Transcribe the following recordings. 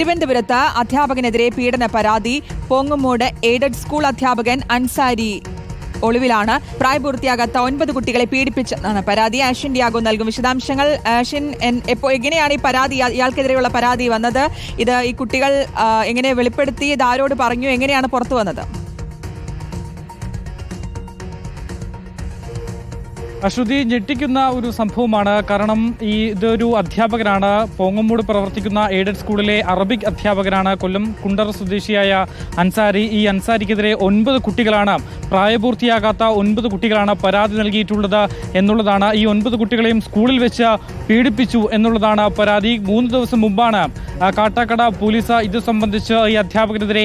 തിരുവനന്തപുരത്ത് അധ്യാപകനെതിരെ പീഡന പരാതി. പോങ്ങുമൂട് എയ്ഡഡ് സ്കൂൾ അധ്യാപകൻ അൻസാരി ഒളിവിലാണ്. പ്രായപൂർത്തിയാകാത്ത ഒൻപത് കുട്ടികളെ പീഡിപ്പിച്ചെന്നാണ് പരാതി. ആഷ്യൻ ഡിയാഗോ നൽകും വിശദാംശങ്ങൾ. ആഷ്യൻ എൻ- എപ്പോ എങ്ങനെയാണ് ഈ പരാതി? ഇയാൾക്കെതിരെയുള്ള പരാതി വന്നത്? ഇത് ഈ കുട്ടികൾ എങ്ങനെ വെളിപ്പെടുത്തി? ഇത് ആരോട് പറഞ്ഞു? എങ്ങനെയാണ് പുറത്തു വന്നത്? അശ്രുതി ഞെട്ടിക്കുന്ന ഒരു സംഭവമാണ്. കാരണം ഈ ഇതൊരു അധ്യാപകനാണ്. പോങ്ങമ്മൂട് പ്രവർത്തിക്കുന്ന എയ്ഡഡ് സ്കൂളിലെ അറബിക് അധ്യാപകനാണ്. കൊല്ലം കുണ്ടർ സ്വദേശിയായ അൻസാരി. ഈ അൻസാരിക്കെതിരെ ഒൻപത് കുട്ടികളാണ് പ്രായപൂർത്തിയാകാത്ത ഒൻപത് കുട്ടികളാണ് പരാതി നൽകിയിട്ടുള്ളത് എന്നുള്ളതാണ്. ഈ ഒൻപത് കുട്ടികളെയും സ്കൂളിൽ വെച്ച് പീഡിപ്പിച്ചു എന്നുള്ളതാണ് പരാതി. മൂന്ന് ദിവസം മുമ്പാണ് കാട്ടാക്കട പോലീസ് ഇത് സംബന്ധിച്ച് ഈ അധ്യാപകനെതിരെ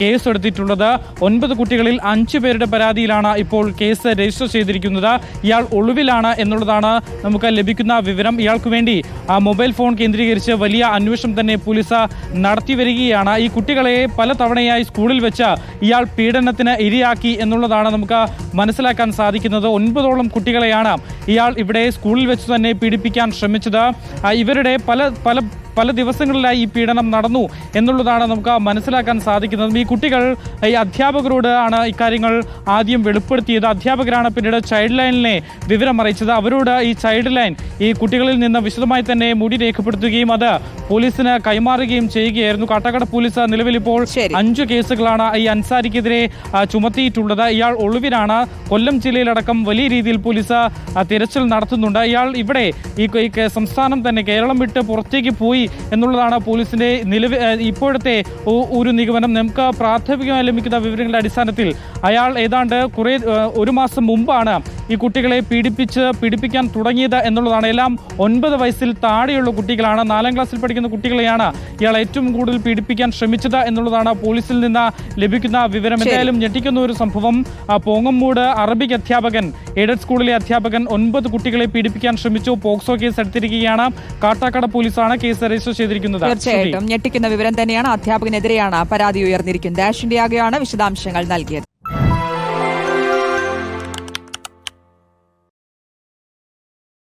കേസ് എടുത്തിട്ടുള്ളത് ഒൻപത് കുട്ടികളിൽ അഞ്ചു പേരുടെ പരാതിയിലാണ് ഇപ്പോൾ കേസ് രജിസ്റ്റർ ചെയ്തിരിക്കുന്നത്. ഇയാൾ ഒളിവിലാണ് എന്നുള്ളതാണ് നമുക്ക് ലഭിക്കുന്ന വിവരം. ഇയാൾക്ക് വേണ്ടി മൊബൈൽ ഫോൺ കേന്ദ്രീകരിച്ച് വലിയ അന്വേഷണം തന്നെ പോലീസ് നടത്തി വരികയാണ്. ഈ കുട്ടികളെ പല തവണയായി സ്കൂളിൽ വെച്ച് ഇയാൾ പീഡനത്തിന് ഇരയാക്കി എന്നുള്ളതാണ് നമുക്ക് മനസ്സിലാക്കാൻ സാധിക്കുന്നത്. ഒൻപതോളം കുട്ടികളെയാണ് ഇയാൾ ഇവിടെ സ്കൂളിൽ വെച്ച് തന്നെ പീഡിപ്പിക്കാൻ ശ്രമിച്ചത്. ഇവരുടെ പല പല പല ദിവസങ്ങളിലായി ഈ പീഡനം നടന്നു എന്നുള്ളതാണ് നമുക്ക് മനസ്സിലാക്കാൻ സാധിക്കുന്നത്. ഈ കുട്ടികൾ ഈ അധ്യാപകരോട് ആണ് ഇക്കാര്യങ്ങൾ ആദ്യം വെളിപ്പെടുത്തിയത്. അധ്യാപകരാണ് പിന്നീട് ചൈൽഡ് ലൈനിനെ വിവരം അറിയിച്ചത്. അവരോട് ഈ ചൈൽഡ് ലൈൻ ഈ കുട്ടികളിൽ നിന്ന് വിശദമായി തന്നെ മുടി രേഖപ്പെടുത്തുകയും അത് പോലീസിന് കൈമാറുകയും ചെയ്യുകയായിരുന്നു. കാട്ടാക്കട പോലീസ് നിലവിൽ ഇപ്പോൾ അഞ്ച് കേസുകളാണ് ഈ അൻസാരിക്കെതിരെ ചുമത്തിയിട്ടുള്ളത്. ഇയാൾ ഒളിവിലാണ്. കൊല്ലം ജില്ലയിലടക്കം വലിയ രീതിയിൽ പോലീസ് തിരച്ചിൽ നടത്തുന്നുണ്ട്. ഇയാൾ ഇവിടെ ഈ സംസ്ഥാനം തന്നെ കേരളം വിട്ട് പുറത്തേക്ക് പോയി. എന്നുള്ളതാണ് പോലീസിന്റെ നിലവിൽ ഇപ്പോഴത്തെ ഒരു നിഗമനം. നമുക്ക് പ്രാഥമികമായി ലഭിക്കുന്ന വിവരങ്ങളുടെ അടിസ്ഥാനത്തിൽ അയാൾ ഏതാണ്ട് കുറേ ഒരു മാസം മുമ്പാണ് ഈ കുട്ടികളെ പീഡിപ്പിച്ച് പീഡിപ്പിക്കാൻ തുടങ്ങിയത് എന്നുള്ളതാണ്. എല്ലാം ഒൻപത് വയസ്സിൽ താഴെയുള്ള കുട്ടികളാണ്. നാലാം ക്ലാസ്സിൽ പഠിക്കുന്ന കുട്ടികളെയാണ് ഇയാൾ ഏറ്റവും കൂടുതൽ പീഡിപ്പിക്കാൻ ശ്രമിച്ചത് എന്നുള്ളതാണ് പോലീസിൽ നിന്ന് ലഭിക്കുന്ന വിവരം. എന്തായാലും ഞെട്ടിക്കുന്ന ഒരു സംഭവം പോങ്ങമ്മൂട് അറബിക് അധ്യാപകൻ എയ്ഡഡ് സ്കൂളിലെ അധ്യാപകൻ ഒൻപത് കുട്ടികളെ പീഡിപ്പിക്കാൻ ശ്രമിച്ചു. പോക്സോ കേസ് എടുത്തിരിക്കുകയാണ്. കാട്ടാക്കട പോലീസാണ് കേസ് രജിസ്റ്റർ ചെയ്തിരിക്കുന്നത്. തീർച്ചയായിട്ടും. ഞെട്ടിക്കുന്ന വിവരം തന്നെയാണ് അധ്യാപകനെതിരെയാണ് പരാതി ഉയർന്നിരിക്കുന്നത്. ആഷ്യൻ ആകെയാണ് വിശദാംശങ്ങൾ നൽകിയത്.